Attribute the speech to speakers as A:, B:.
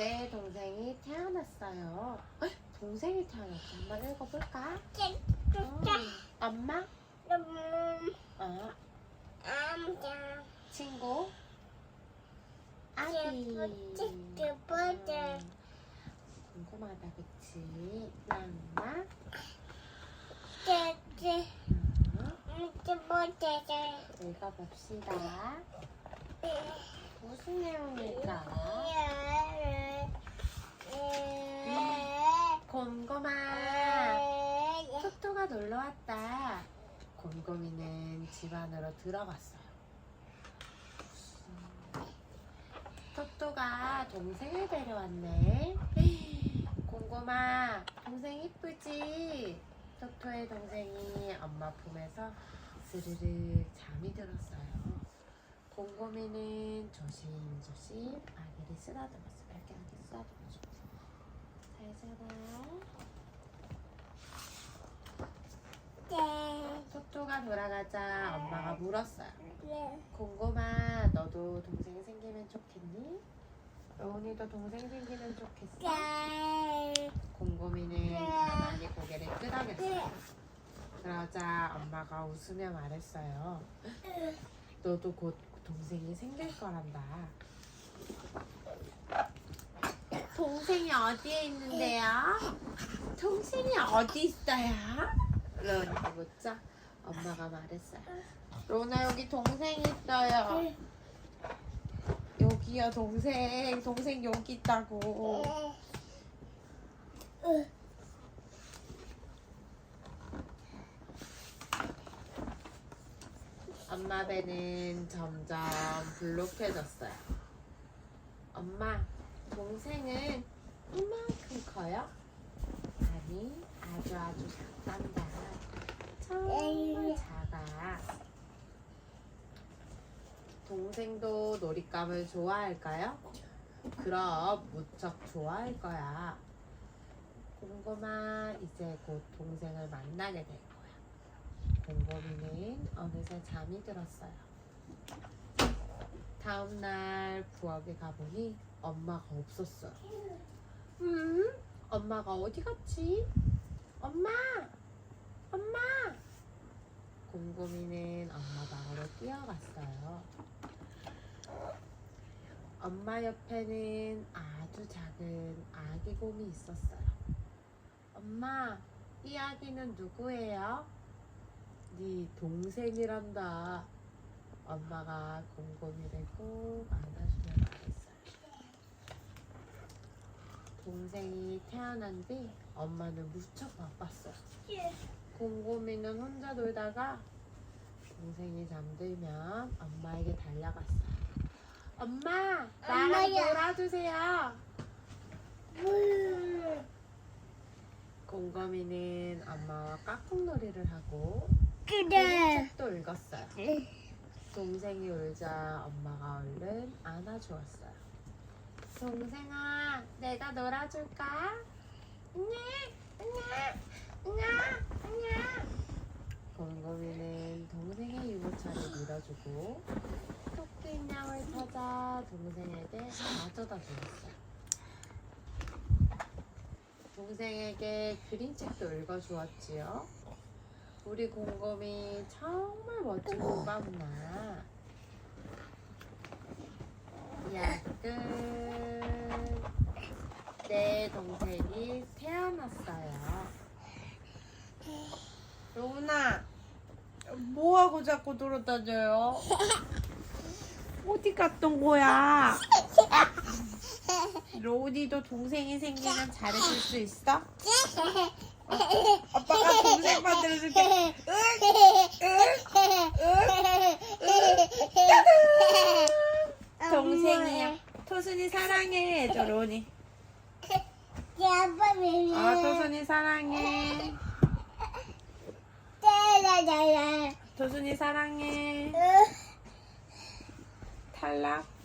A: 내 동생이 태어났어요. 헉, 동생이 태어났어. 한번 읽어볼까? 어, 엄마, 어, 친구, 아기. 음, 궁금하다, 그치? 엄마, 어, 읽어봅시다. 무슨 내용일까? 곰곰아, 토토가 놀러 왔다. 곰곰이는 집 안으로 들어갔어요. 토토가 동생을 데려왔네. 곰곰아, 동생 이쁘지? 토토의 동생이 엄마 품에서 스르르 잠이 들었어요. 곰곰이는 조심조심 아기를 쓰다듬었어. 이렇게 아기 쓰다듬어줘. 잘 자라. 토토가 돌아가자 엄마가 물었어요. 곰곰아, 너도 동생 생기면 좋겠니? 로운이도 동생 생기면 좋겠어? 곰곰이는 가만히 고개를 끄덕였어요. 그러자 엄마가 웃으며 말했어요. 너도 곧 동생이 생길 거란다. 동생이 어디에 있는데요? 동생이 어디 있어요? 로운이가 묻자 엄마가 말했어요. 로나 여기 동생이 있어요. 여기요 동생. 동생 여기 있다고. 엄마 배는 점점 불룩해졌어요. 엄마, 동생은 이만큼 커요? 아니, 아주 아주 작단다. 작아. 동생도 놀잇감을 좋아할까요? 그럼 무척 좋아할 거야. 곰곰아, 이제 곧 동생을 만나게 될 거야. 곰곰이는 어느새 잠이 들었어요. 다음 날 부엌에 가보니 엄마가 없었어요. 음? 엄마가 어디 갔지? 엄마! 엄마! 곰곰이는 엄마 방으로 뛰어갔어요. 엄마 옆에는 아주 작은 아기 곰이 있었어요. 엄마, 이 아기는 누구예요? 네 동생이란다. 엄마가 곰곰이를 꼭 안아주며 말했어요. 동생이 태어난 뒤 엄마는 무척 바빴어요. 곰곰이는 혼자 놀다가 동생이 잠들면 엄마에게 달려갔어요. 엄마, 나랑
B: 엄마야.
A: 놀아주세요. 곰곰이는 엄마와 깍꿍놀이를 하고 책도 읽었어요. 동생이 울자 엄마가 얼른 안아주었어요. 동생아, 내가 놀아줄까? 안녕, 안녕, 안녕, 안녕. 곰곰이는 유모차를 밀어주고 토끼 인형을 찾아 동생에게 가져다 주었어요. 동생에게 그림책도 읽어주었지요. 우리 곰곰이 정말 멋진 곰밤나. 야, 끝. 내 동생이 태어났어요. 로운아, 뭐하고 자꾸 돌아다녀요? 어디 갔던 거야? 로운이도 동생이 생기면 잘해줄 수 있어? 어, 아빠가 동생 만들어줄게. 동생이야. 토순이 사랑해, 해줘, 로운이. 아, 토순이 사랑해. 토순이 사랑해. 탈락.